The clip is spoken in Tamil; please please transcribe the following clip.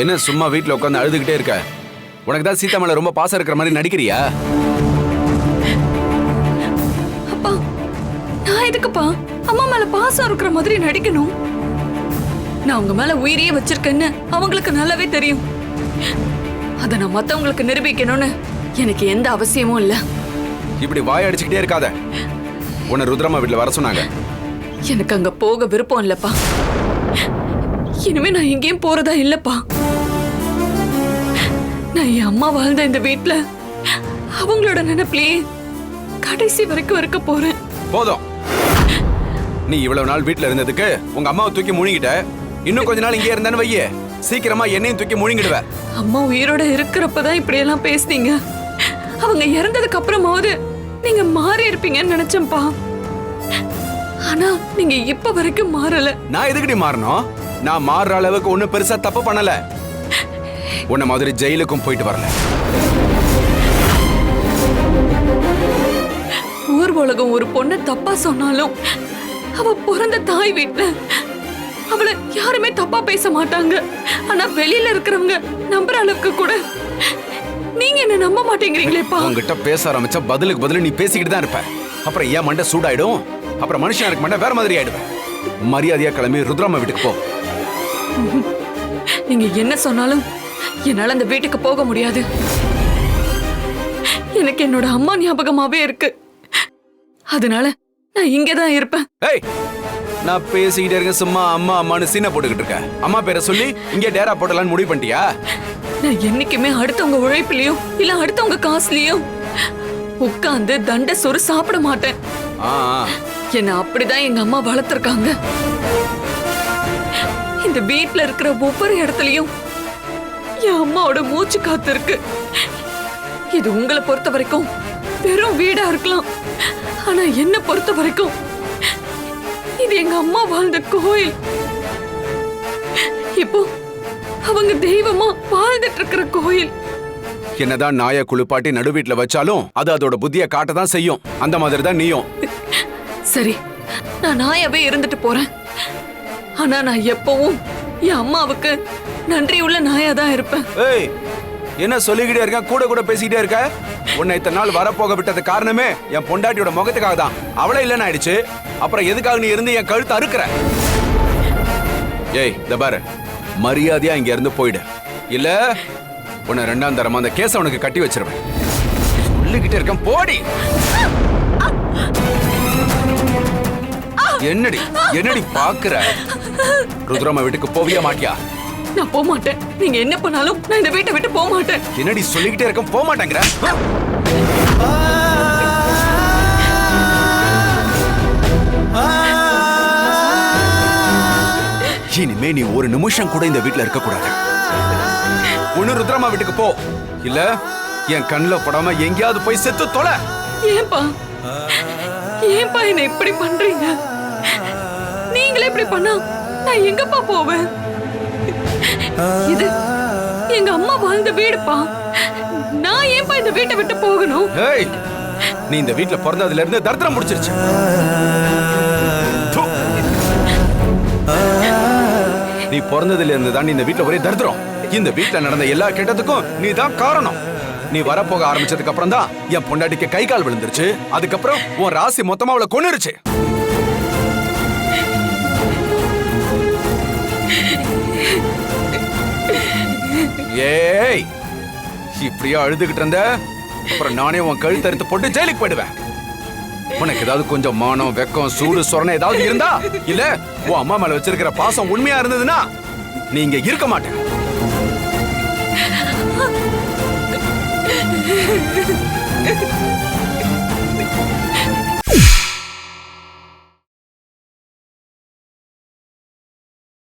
என்ன சும்மா வீட்ல உட்காந்து அழுதுகிட்டே இருக்க? உனக்கு தான் சீதா மேல ரொம்ப பாசம் இருக்கிற மாதிரி நடிக்கிறியா? அப்பா நான் எதுக்குப்பா? அம்மா மேல பாசம் இருக்கிற மாதிரி நடிக்கணும். நான் உங்க மேல உயிரையே வச்சிருக்கேன்னு அவங்களுக்கு நல்லாவே தெரியும். அத நான் மத்தவங்களுக்கு நிரூபிக்கணும்னு எனக்கு எந்த அவசியமும் இல்ல. இப்படி வாய் அடிச்சுக்கிட்டே இருக்காத. உன்னை ருத்ரம்மா வீட்ல வர சொன்னாங்க. எனக்கு அங்க போக விருப்பம் இல்லப்பா. இனிமே நான் எங்கேயும் போறதா இல்லப்பா. நான் என் அம்மா வாழ்ந்த இந்த வீட்ல அவங்களோட நினைப்பிலேயே கடைசி வரைக்கும் இருக்க போறேன். போதும். நீ இவ்வளவு நாள் வீட்ல இருந்ததுக்கு உங்க அம்மாவை தூக்கி முழுங்கிட்ட. இன்னும் கொஞ்ச நாள் இங்கே இருந்தேன்னு வையே. சீக்கிரமா என்னையும் தூக்கி முழுங்கிடுவ. அம்மா உயிரோட இருக்கிறப்பதான் இப்படி எல்லாம் பேசுனீங்க. அவங்க இறந்ததுக்கு அப்புறமாவது நீங்க மாறி இருப்பீங்கன்னு நினைச்சேன்ப்பா. ஆனா நீங்க இப்ப வரைக்கும் மாறல. நான் எதுக்குடி மாறணும்? நான் மாறுற அளவுக்கு ஒண்ணும் பெருசா தப்பு பண்ணல. உன்ன மாதிரி ஜெயிலுக்கும் போயிட்டு வரல. ஊர் உலகம் ஒரு பொண்ணை தப்பா சொன்னாலும் அவ பிறந்த தாய் வீட்ல அவளை யாருமே தப்பா பேச மாட்டாங்க. ஆனா வெளியில இருக்கிறவங்க நம்புற அளவுக்கு கூட நீங்க என்ன நம்ப மாட்டேங்கிறீங்களேப்பா உன்கிட்ட பேச ஆரம்பிச்சா பதிலுக்கு பதிலு நீ பேசிக்கிட்டு தான் இருப்ப. அப்புறம் ஏன் மண்டை சூடாயிடும். அப்புறம் மனுஷன் எனக்கு மண்டை வேற மாதிரி ஆயிடுவேன். மரியாதையா கிளம்பி ருத்ராமா வீட்டுக்கு போ. நீங்க என்ன சொன்னாலும் என்னால அந்த வீட்டுக்கு போக முடியாது. எனக்கு என்னோட அம்மா ஞாபகமாவே இருக்கு. அதனால நான் இங்கதான் இருப்பேன். ஏய் நான் பேசிக்கிட்டே இருக்க சும்மா அம்மா அம்மான்னு சீனை போட்டுக்கிட்டு இருக்க. அம்மா பேரை சொல்லி இங்கே டேரா போட்டலான்னு முடிவு பண்ணிட்டியா? நான் என்னைக்குமே அடுத்தவங்க உழைப்புலயும் இல்ல அடுத்தவங்க காசுலயும் உட்கார்ந்து தண்ட சோறு சாப்பிட மாட்டேன். என்ன அப்படிதான் எங்க அம்மா வளர்த்திருக்காங்க. இந்த வீட்ல இருக்கிற ஒவ்வொரு இடத்துலயும் என் அம்மாவோட மூச்சு காத்து இருக்கு. இது உங்களை பொறுத்த வரைக்கும் வெறும் வீடா இருக்கலாம். ஆனா என்ன பொறுத்த வரைக்கும் இது எங்க அம்மா வாழ்ந்த கோயில். இப்போ அவங்க தெய்வமா வாழ்ந்துட்டு இருக்கிற கோயில். என்னதான் நாயை குளிப்பாட்டி நடு வீட்டுல வச்சாலும் அது அதோட புத்தியை காட்ட தான் செய்யும். அந்த மாதிரி தான் நீயும். சரி நான் நாயாவே இருந்துட்டு போறேன். ஆனா நான் எப்பவும் என் அம்மாவுக்கு நன்றி உள்ள நாயா தான் இருப்பேன். ஏய் என்ன சொல்லிக்கிட்டே இருக்க? கூட கூட பேசிக்கிட்டே இருக்க? உன்னை இத்தனை நாள் வரப்போக விட்டது காரணமே என் பொண்டாட்டியோட முகத்துக்காக தான். அவளே இல்லைன்னு ஆயிடுச்சு. அப்புறம் எதுக்காக நீ இருந்து என் கழுத்தை அறுக்கிற? ஏய் இந்த பாரு. மரியாதையா இங்க இருந்து போயிடு. இல்ல உன்னை ரெண்டாம் தரமா அந்த கேஸ உனக்கு கட்டி வச்சிருவேன். சொல்லிக்கிட்டே இருக்கேன் போடி. என்னடி என்னடி பாக்குற? ருத்ரம்மா வீட்டுக்கு போவியா மாட்டியா? நான் போக மாட்டேன் நீங்க என்ன பண்ணாலும் நான் இந்த வீட்டை விட்டு போக மாட்டேன் என்னடி சொல்லிக்கிட்டே இருக்க போக மாட்டேங்கிற இனிமே நீ ஒரு நிமிஷம் கூட இந்த வீட்ல இருக்க கூடாது ஒண்ணு ருத்ரமா வீட்டுக்கு போ. இல்ல என் கண்ணுல படாம எங்கேயாவது போய் செத்து தொலை. ஏன்பா? ஏன்பா என்ன இப்படி பண்றீங்க? நீங்களே இப்படி பண்ணா நான் எங்கப்பா போவேன்? இது எங்க அம்மா வாழ்ந்த வீடுப்பா. நான் ஏன்பா இந்த வீட்டை விட்டு போகணும்? நீ இந்த வீட்ல பிறந்ததுல இருந்து தரித்திரம் முடிச்சிருச்சு. நீ பிறந்ததுல இருந்து தான் இந்த வீட்டுல ஒரே தரித்திரம். இந்த வீட்டுல நடந்த எல்லா கெட்டதுக்கும் நீ தான் காரணம். நீ வரப்போக ஆரம்பிச்சதுக்கு அப்புறம் தான் என் பொண்டாட்டிக்கு கை கால் விழுந்துருச்சு. அதுக்கப்புறம் உன் ராசி மொத்தமா அவளை கொன்னுருச்சு. ஏய் இப்படியா அழுதுகிட்டு இருந்த? அப்புறம் நானே உன் கழுத்தறுத்து போட்டு ஜெயிலுக்கு போயிடுவேன். உனக்கு ஏதாவது கொஞ்சம் மானம் வெக்கம் சூடு சொரணை ஏதாவது இருந்தா? இல்ல உன் அம்மா மேல வச்சிருக்கிற பாசம் உண்மையா இருந்ததுன்னா நீங்க இருக்க மாட்டேன்.